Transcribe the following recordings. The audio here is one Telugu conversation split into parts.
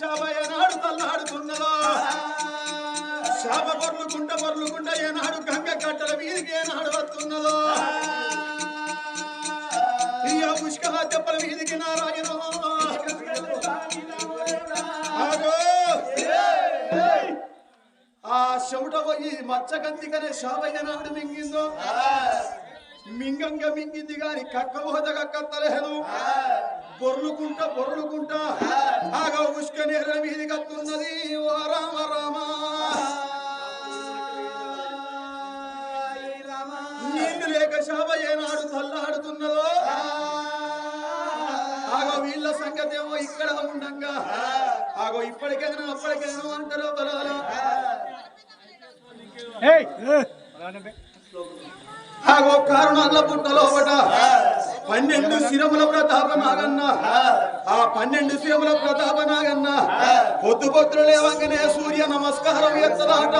శాబ ఏనాడు తల్లాడుతున్నదో శాప పొర్లుకుంట పొర్లుకుంట ఏనాడు గంగ కట్టల మీదికి ఏనాడు వస్తున్నదో ఇయ్య పుష్కల చెప్పల మీదికి నారాయణ. ఆ చెవుట పోయి మచ్చగంతికనే శాపయ్య నాడు మింగిందో. మింగంగా మింగింది గాని కక్క పోత కక్కత్తలేదు పొర్లుకుంటా పొర్లుకుంటా. ఆగా ఉష్క నేర మీది కత్తున్నది. ఓ రామ రామ. నీళ్ళు లేక శాప ఏనాడు తల్లాడుతున్నదో ఆగో వీళ్ళ సంగతి ఏమో ఇక్కడ ఉండంగా. ఆగో ఇప్పటికైనా అప్పటికైనా అంటారో బలాలా. ఆగో కారణాల పుట్టలో ఒకట. పన్నెండు శిరముల ప్రతాపనాగన్న ఆ పన్నెండు శిరముల ప్రతాపనాగన్న పొద్దు పొద్దులు లేవంగానే సూర్య నమస్కారం ఎత్తదాట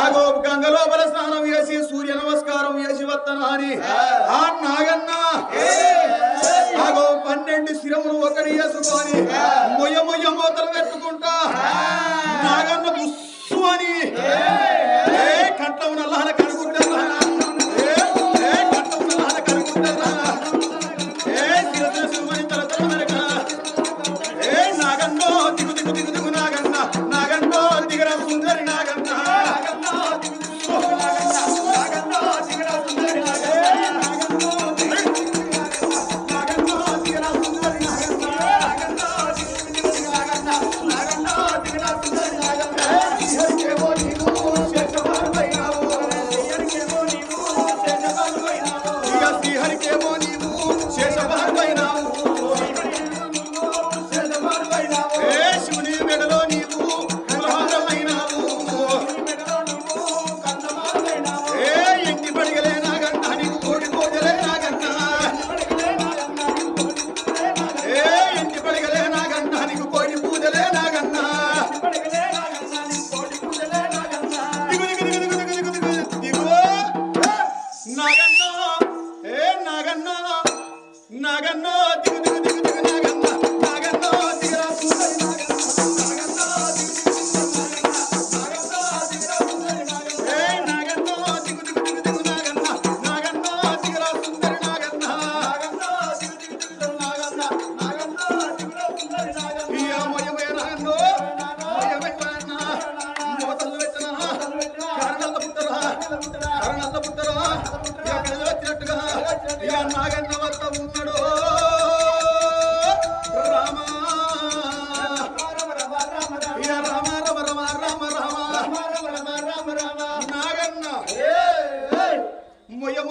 ఆగో గంగలోపల స్నానం చేసి సూర్య నమస్కారం చేసి వత్తనాని ఆ నాగన్న. ఆగో పన్నెండు శిరములు ఒకటి వేసుకొని మొయ్య మొయ్య మోతలు పెట్టుకుంటా. கருங்கருணாகம்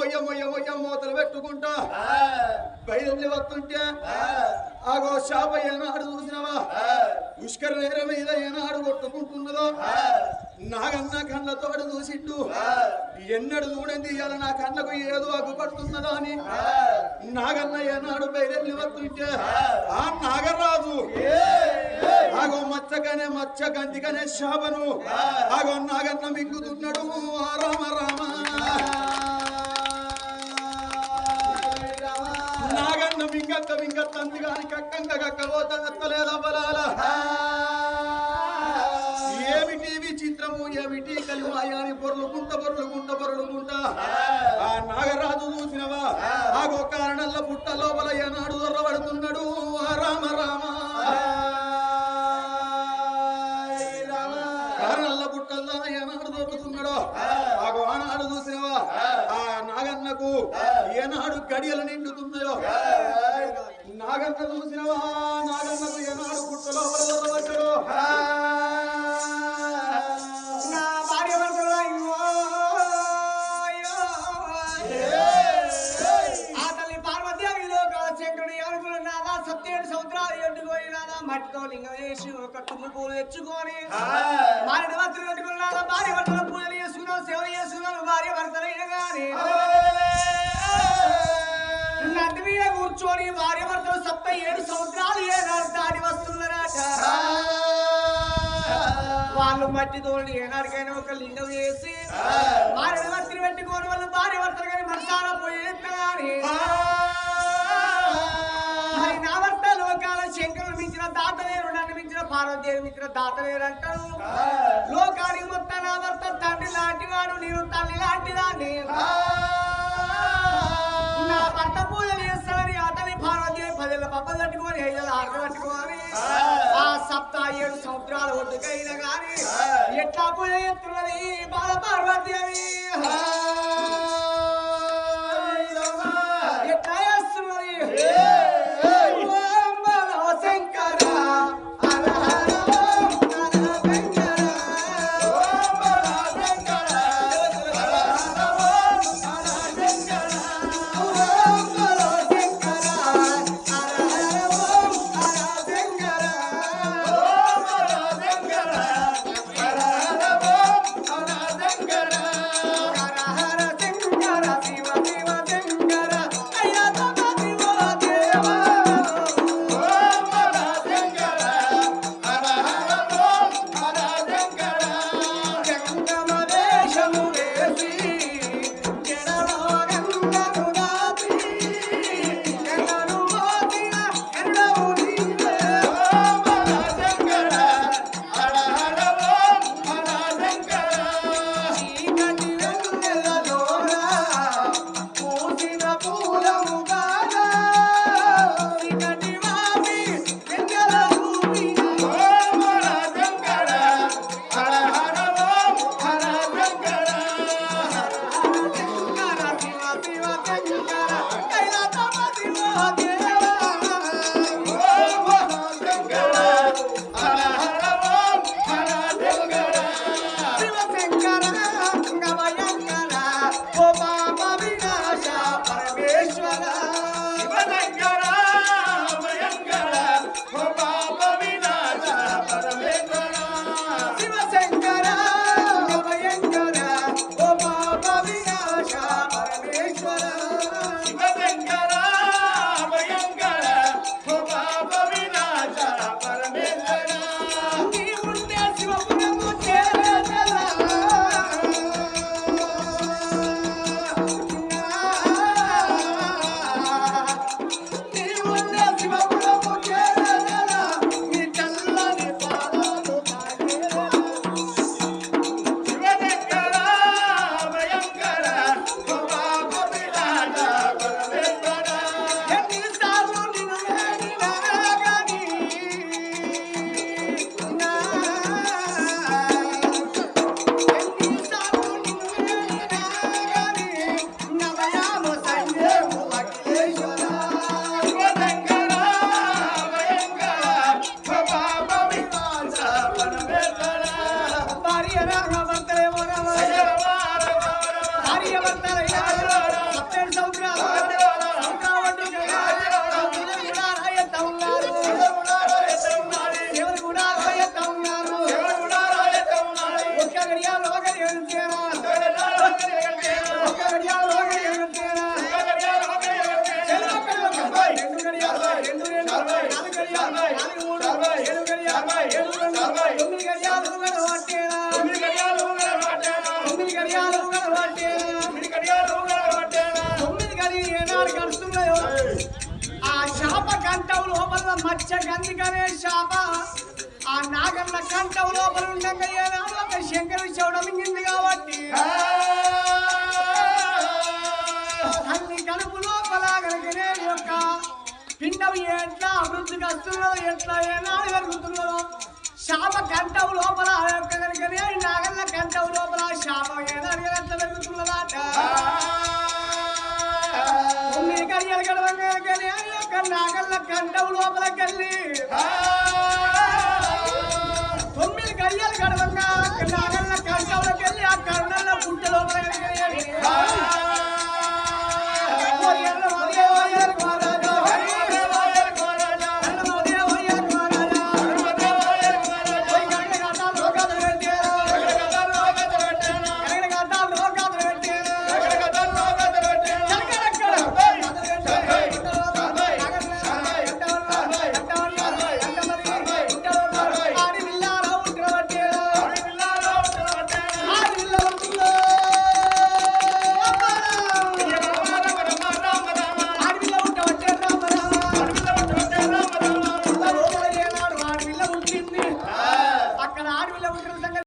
మూతలు పెట్టుకుంటా బయలు వస్తుంటే ఆగో శాప ఏనాడు చూసినవా? పుష్కర నేర మీద ఏనాడు కొట్టుకుంటున్నదో? నాగన్న కళ్ళతోడు చూసిండు ఎన్నడు చూడండి ఇవాళ నా కళ్ళకు ఏదో అగ్గుపడుతున్నదో అని. నాగన్న ఏనాడు బయలు వస్తుంటే ఆ. నాగరాజు. ఆగో మచ్చగానే మచ్చ గంతిగానే శాపను ఆగో నాగన్న మింగుతున్నాడు. ఆ రామ రామ. మింగక్క మింగత్త గాని కక్కంక కక్కబోతలేదా బలాల ఏమిటి విచిత్రము? ఏమిటి కలిమాయాని పొరులుకుంట పొరులుకుంట పొరులుకుంట ఆ నాగరాజు చూసినవా? ఆగో కారణల్ల పుట్ట లోపల ఏనాడు దొరబడుతున్నాడు ఆ రామ రామ. కారణల్ల పుట్టల్లో ఏనాడు దొరుకుతున్నాడో ఆగో ఆనాడు చూసినవా? నాగన్నకు ఏనాడు గడియలు నిండుతున్నాయో నాగన్న చూసినవా? నాగన్నకు ఏనాడు పుట్టలో నా భార్య భర్తలు అయ్యో, నాదా మట్టితో లింగం వేసి ఒక తుమ్ము పూలు తెచ్చుకొని మారిన భర్తలు పెట్టుకుని నాదా భార్య భర్తల పూజలు చేసుకున్నాం సేవలు చేసుకున్నాం భార్య భర్తలైన గాని. నంది మీద కూర్చొని భార్య భర్తలు సప్త ఏడు సంవత్సరాలు ఏనాడు దాడి వస్తున్నారట. వాళ్ళు మట్టి తోడి ఏనాడికైనా ఒక లింగం వేసి భార్య భర్తలు పెట్టుకోని వాళ్ళు భార్య భర్తలు కానీ మనసాల పోయి కానీ. మరి నా భర్త మానవ దేవుని ఇచ్చిన దాతలేరంటాడు లోకానికి మొత్తాన్ని నా తండ్రి లాంటి వాడు నేను తల్లి లాంటి దాన్ని. నా భర్త పూజ చేస్తానని అతని భారతీయ పదేళ్ళ పప్పలు కట్టుకొని ఐదు ఆటలు కట్టుకోవాలి ఆ. సప్తా ఏడు సంవత్సరాలు ఒడ్డుకైనా కానీ ఎట్లా పూజ చేస్తున్నది? మచ్చ గందికనే శాప ఆ నాగన్న కంఠం లోపల ఉండగా ఏనాడు శంకరు చౌడలింగింది కాబట్టి అన్ని కడుపు లోపల కనుకనే యొక్క పిండం ఎట్లా అభివృద్ధికి వస్తున్నదో ఎట్లా ఏనాడు పెరుగుతున్నదో శాప కంఠం లోపల అడగలిగనే నాగల్ల కంఠం లోపల శాపం ఏదో అడగలంత పెరుగుతున్నదాట నాగల్ల కంఠం లోపలకెళ్ళి తొమ్మిది గయ్యలు గడవంగా నాగల్ల కంఠంలోకెళ్ళి ఆ కరుణల పుట్ట లోపల